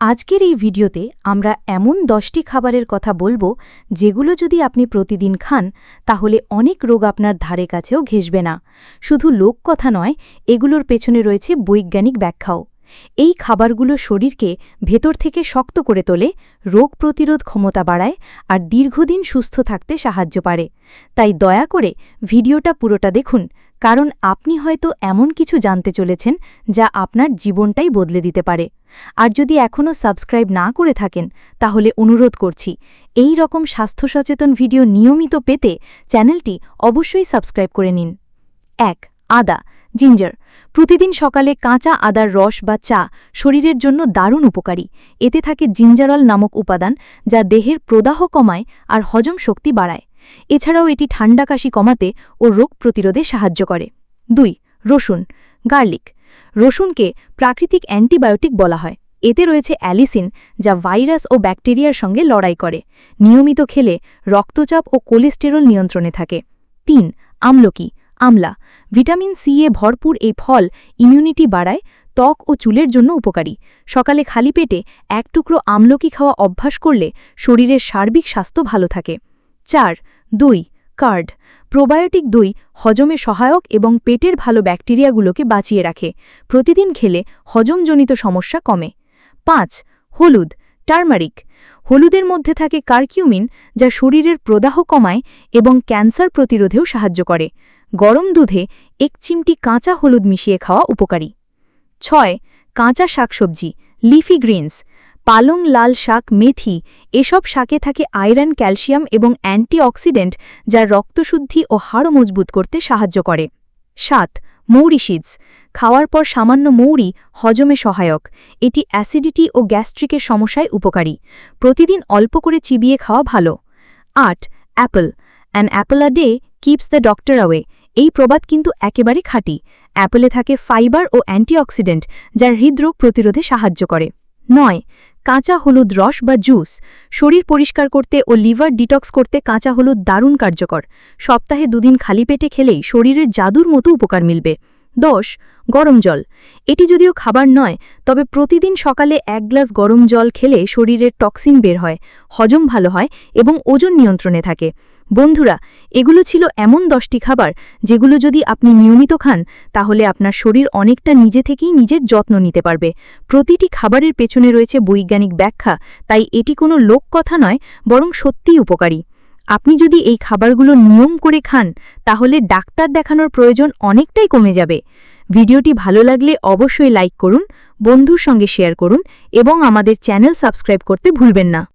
আজকের এই ভিডিওতে আমরা এমন দশটি খাবারের কথা বলব যেগুলো যদি আপনি প্রতিদিন খান, তাহলে অনেক রোগ আপনার ধারে কাছেও ঘেসবে না। শুধু লোক কথা নয়, এগুলোর পেছনে রয়েছে বৈজ্ঞানিক ব্যাখ্যাও। এই খাবারগুলো শরীরকে ভেতর থেকে শক্ত করে তোলে, রোগ প্রতিরোধ ক্ষমতা বাড়ায় আর দীর্ঘদিন সুস্থ থাকতে সাহায্য পারে। তাই দয়া করে ভিডিওটা পুরোটা দেখুন কারণ আপনি হয়তো এমন কিছু জানতে চলেছেন যা আপনার জীবনটাই বদলে দিতে পারে। আর যদি এখনও সাবস্ক্রাইব না করে থাকেন, তাহলে অনুরোধ করছি, এই রকম স্বাস্থ্য সচেতন ভিডিও নিয়মিত পেতে চ্যানেলটি অবশ্যই সাবস্ক্রাইব করে নিন। এক, আদা, জিঞ্জার। প্রতিদিন সকালে কাঁচা আদার রস বা চা শরীরের জন্য দারুণ উপকারী। এতে থাকে জিঞ্জারল নামক উপাদান যা দেহের প্রদাহ কমায় আর হজম শক্তি বাড়ায়। এছাড়াও এটি ঠান্ডা কাশি কমাতে ও রোগ প্রতিরোধে সাহায্য করে। দুই, রসুন, গার্লিক। রসুনকে প্রাকৃতিক অ্যান্টিবায়োটিক বলা হয়। এতে রয়েছে অ্যালিসিন, যা ভাইরাস ও ব্যাকটেরিয়ার সঙ্গে লড়াই করে। নিয়মিত খেলে রক্তচাপ ও কোলেস্টেরল নিয়ন্ত্রণে থাকে। তিন, আমলকি, আমলা। ভিটামিন সি এ ভরপুর এই ফল ইমিউনিটি বাড়ায়, ত্বক ও চুলের জন্য উপকারী। সকালে খালি পেটে এক টুকরো আমলকি খাওয়া অভ্যাস করলে শরীরের সার্বিক স্বাস্থ্য ভালো থাকে। চার, দুই, কার্ড। প্রোবায়োটিক দুই হজমে সহায়ক এবং পেটের ভালো ব্যাকটেরিয়াগুলোকে বাঁচিয়ে রাখে। প্রতিদিন খেলে হজমজনিত সমস্যা কমে। পাঁচ, হলুদ, টার্মারিক। হলুদের মধ্যে থাকে কার্কিউমিন, যা শরীরের প্রদাহ কমায় এবং ক্যান্সার প্রতিরোধেও সাহায্য করে। গরম দুধে এক চিমটি কাঁচা হলুদ মিশিয়ে খাওয়া উপকারী। ছয়, কাঁচা শাকসবজি, লিফি গ্রিনস। পালং লাল শাক, মেথি, এসব শাকে থাকে আয়রন, ক্যালসিয়াম এবং অ্যান্টিঅক্সিডেন্ট যা রক্তশুদ্ধি ও হাড় মজবুত করতে সাহায্য করে। সাত, মৌরি সিডস। খাওয়ার পর সামান্য মৌরি হজমে সহায়ক। এটি অ্যাসিডিটি ও গ্যাস্ট্রিকের সমস্যায় উপকারী। প্রতিদিন অল্প করে চিবিয়ে খাওয়া ভালো। আট, apple. An apple a day keeps the doctor away. এই প্রবাদ কিন্তু একেবারে খাঁটি। অ্যাপলে থাকে ফাইবার ও অ্যান্টিঅক্সিডেন্ট যা হৃদরোগ প্রতিরোধে সাহায্য করে। নয়, কাঁচা হলুদ রস বা জুস। শরীর পরিষ্কার করতে ও লিভার ডিটক্স করতে কাঁচা হলুদ দারুণ কার্যকর। সপ্তাহে দুদিন খালি পেটে খেলেই শরীরের জাদুর মতো উপকার মিলবে। দশ, গরম জল। এটি যদিও খাবার নয়, তবে প্রতিদিন সকালে এক গ্লাস গরম জল খেলে শরীরের টক্সিন বের হয়, হজম ভালো হয় এবং ওজন নিয়ন্ত্রণে থাকে। বন্ধুরা, এগুলো ছিল এমন দশটি খাবার যেগুলো যদি আপনি নিয়মিত খান, তাহলে আপনার শরীর অনেকটা নিজে থেকেই নিজের যত্ন নিতে পারবে। প্রতিটি খাবারের পেছনে রয়েছে বৈজ্ঞানিক ব্যাখ্যা, তাই এটি কোনো লোক কথা নয়, বরং সত্যিই উপকারী। আপনি যদি এই খাবারগুলো নিয়ম করে খান, তাহলে ডাক্তার দেখানোর প্রয়োজন অনেকটাই কমে যাবে। ভিডিওটি ভালো লাগলে অবশ্যই লাইক করুন, বন্ধুর সঙ্গে শেয়ার করুন এবং আমাদের চ্যানেল সাবস্ক্রাইব করতে ভুলবেন না।